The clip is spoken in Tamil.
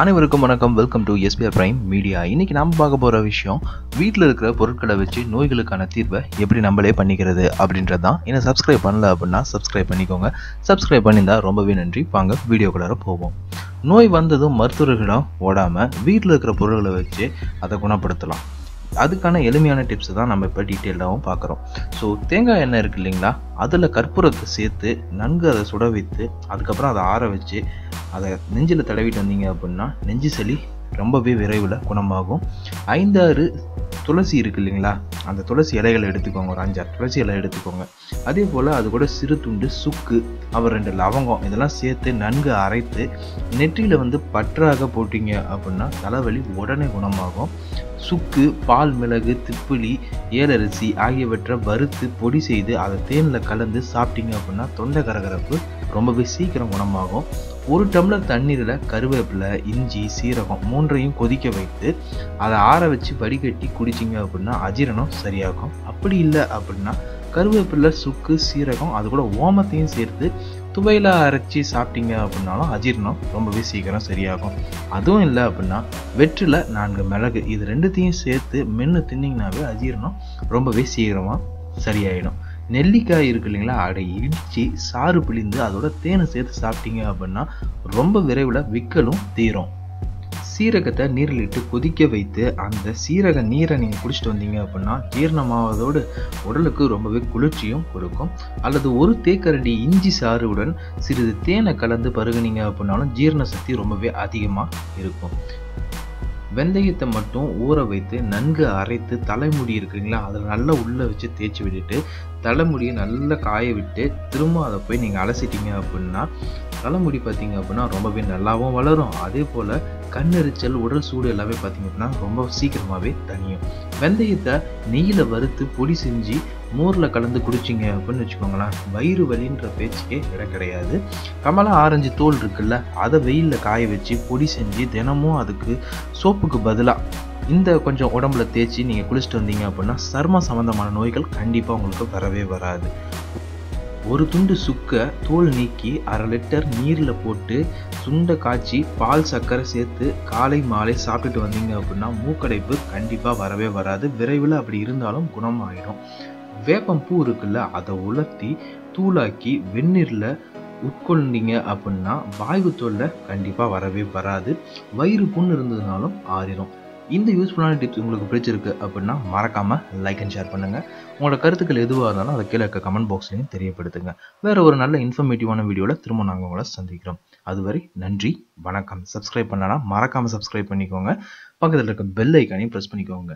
அனைவருக்கும் வணக்கம். Welcome to SPR prime media இன்றைக்கி நம்ம பார்க்க போகிற விஷயம் வீட்டில் இருக்கிற பொருட்களை வச்சு நோய்களுக்கான தீர்வை எப்படி நம்மளே பண்ணிக்கிறது அப்படின்றது தான் என்ன சப்ஸ்கிரைப் பண்ணல அப்படின்னா சப்ஸ்கிரைப் பண்ணிக்கோங்க. சப்ஸ்கிரைப் பண்ணியிருந்தால் ரொம்பவே நன்றி. வாங்க வீடியோக்குள்ளார போவோம். நோய் வந்ததும் மருத்துவர்களிடம் ஓடாமல் வீட்டில் இருக்கிற பொருட்களை வச்சு அதை குணப்படுத்தலாம். அதுக்கான எளிமையான டிப்ஸ் தான் நம்ம இப்போ டீட்டெயிலாகவும் பார்க்குறோம். ஸோ தேங்காய் எண்ணெய் இருக்கு இல்லைங்களா? அதில் கற்பூரத்தை சேர்த்து நன்கு அதை சுட வைத்து அதுக்கப்புறம் அதை ஆற வச்சு அதை நெஞ்சில் தடவிட்டு வந்தீங்க அப்படின்னா நெஞ்சு சளி ரொம்பவே விரைவில் குணமாகும். ஐந்தாறு துளசி இருக்கு இல்லைங்களா? அந்த துளசி இலைகளை எடுத்துக்கோங்க ஒரு அஞ்சாறு துளசி இலை எடுத்துக்கோங்க. அதே போல் அது கூட சிறு துண்டு சுக்கு அப்புறம் ரெண்டு லவங்கம் இதெல்லாம் சேர்த்து நன்கு அரைத்து நெற்றியில் வந்து பற்றாக போட்டிங்க அப்படின்னா தலைவலி உடனே குணமாகும். சுக்கு பால் மிளகு திப்பிலி ஏலரிசி ஆகியவற்றை வறுத்து பொடி செய்து அதை தேனில் கலந்து சாப்பிட்டீங்க அப்படின்னா தொண்டை கரகரப்பு ரொம்பவே சீக்கிரம் குணமாகும். ஒரு டம்ளர் தண்ணீரில் கருவேப்பிலை இஞ்சி சீரகம் மூன்றையும் கொதிக்க வைத்து அதை ஆற வச்சு வடிகட்டி குடிச்சிங்க அப்படின்னா அஜீரணம் சரியாகும். அப்படி இல்லை அப்படின்னா கருவேப்பிலை சுக்கு சீரகம் அது கூட ஓமத்தையும் சேர்த்து துவையில் அரைச்சி சாப்பிட்டீங்க அப்படின்னாலும் அஜீரணம் ரொம்பவே சீக்கிரம் சரியாகும். அதுவும் இல்லை அப்படின்னா வெற்றில நான்கு மிளகு இது ரெண்டுத்தையும் சேர்த்து மென்று தின்னிங்கனாவே அஜீரணம் ரொம்பவே சீக்கிரமாக சரியாயிடும். நெல்லிக்காய் இருக்கு இல்லைங்களா அதை இடித்து சாறு பிழிந்து அதோட தேனை சேர்த்து சாப்பிட்டீங்க அப்படின்னா ரொம்ப விரைவில் விக்கலும் தீரும். சீரகத்தை நீரில் இட்டு கொதிக்க வைத்து அந்த சீரக நீரை நீங்கள் குடிச்சிட்டு வந்தீங்க அப்படின்னா ஜீரணமாவதோடு உடலுக்கு ரொம்பவே குளிர்ச்சியும் கொடுக்கும். அல்லது ஒரு தேக்கரண்டி இஞ்சி சாறுடன் சிறிது தேனை கலந்து பருகுனீங்க அப்படின்னாலும் ஜீரண சக்தி ரொம்பவே அதிகமாக இருக்கும். வெந்தயத்தை மட்டும் ஊற வைத்து நன்கு அரைத்து தலைமுடி இருக்குங்களா? அதில் நல்லா உள்ளே வச்சு தேய்ச்சி விட்டுட்டு தலைமுடியை நல்லா காய விட்டு திரும்ப அதை போய் நீங்கள் அலசிட்டீங்க அப்படின்னா தலைமுடி பார்த்தீங்க அப்படின்னா ரொம்பவே நல்லாவும் வளரும். அதே போல் கண்ணெரிச்சல் உடல் சூடு எல்லாமே பார்த்தீங்க அப்படின்னா ரொம்ப சீக்கிரமாகவே தனியும் வெந்தயத்தை நெய்யில் வறுத்து பொடி செஞ்சு மோரில் கலந்து குடிச்சிங்க அப்படின்னு வச்சுக்கோங்களேன் வயிறு வலின்ற பேச்சுக்கே இடம் கிடையாது. கமலா ஆரஞ்சு தோல் இருக்குல்ல அதை வெயிலில் காய வச்சு பொடி செஞ்சு தினமும் அதுக்கு சோப்புக்கு பதிலாக இந்த கொஞ்சம் உடம்புல தேய்ச்சி நீங்கள் குளிச்சுட்டு வந்தீங்க அப்படின்னா சர்ம சம்மந்தமான நோய்கள் கண்டிப்பாக உங்களுக்கு வரவே வராது. ஒரு துண்டு சுக்கை தோல் நீக்கி அரை லிட்டர் நீரில் போட்டு சுண்டை காய்ச்சி பால் சர்க்கரை சேர்த்து காலை மாலை சாப்பிட்டுட்டு வந்தீங்க அப்படின்னா மூக்கடைப்பு கண்டிப்பாக வரவே வராது. விரைவில் அப்படி இருந்தாலும் குணமாயிடும். வேப்பம் பூ இருக்குல்ல அதை உலர்த்தி தூளாக்கி வெந்நீரில் உட்கொண்டீங்க அப்படின்னா வாய்வு தொல்லை கண்டிப்பாக வரவே வராது. வயிறு புண் இருந்ததுனாலும் ஆறிடும் இந்த யூஸ்ஃபுல்லான டிப்ஸ் உங்களுக்கு பிடிச்சிருக்கு அப்படின்னா மறக்காமல் லைக் அண்ட் ஷேர் பண்ணுங்கள் உங்களோட கருத்துக்கள் எதுவாக இருந்தாலும் அதை கீழே இருக்க கமெண்ட் பாக்ஸ்லையும் தெரியப்படுத்துங்க. வேறு ஒரு நல்ல இன்ஃபர்மேட்டிவான வீடியோவில் திரும்ப நாங்கள் உங்களை சந்திக்கிறோம். அதுவரை நன்றி வணக்கம். சப்ஸ்கிரைப் பண்ணலாம் மறக்காமல் சப்ஸ்கிரைப் பண்ணிக்கோங்க. பக்கத்தில் இருக்க பெல் ஐக்கானையும் ப்ரெஸ் பண்ணிக்கோங்க.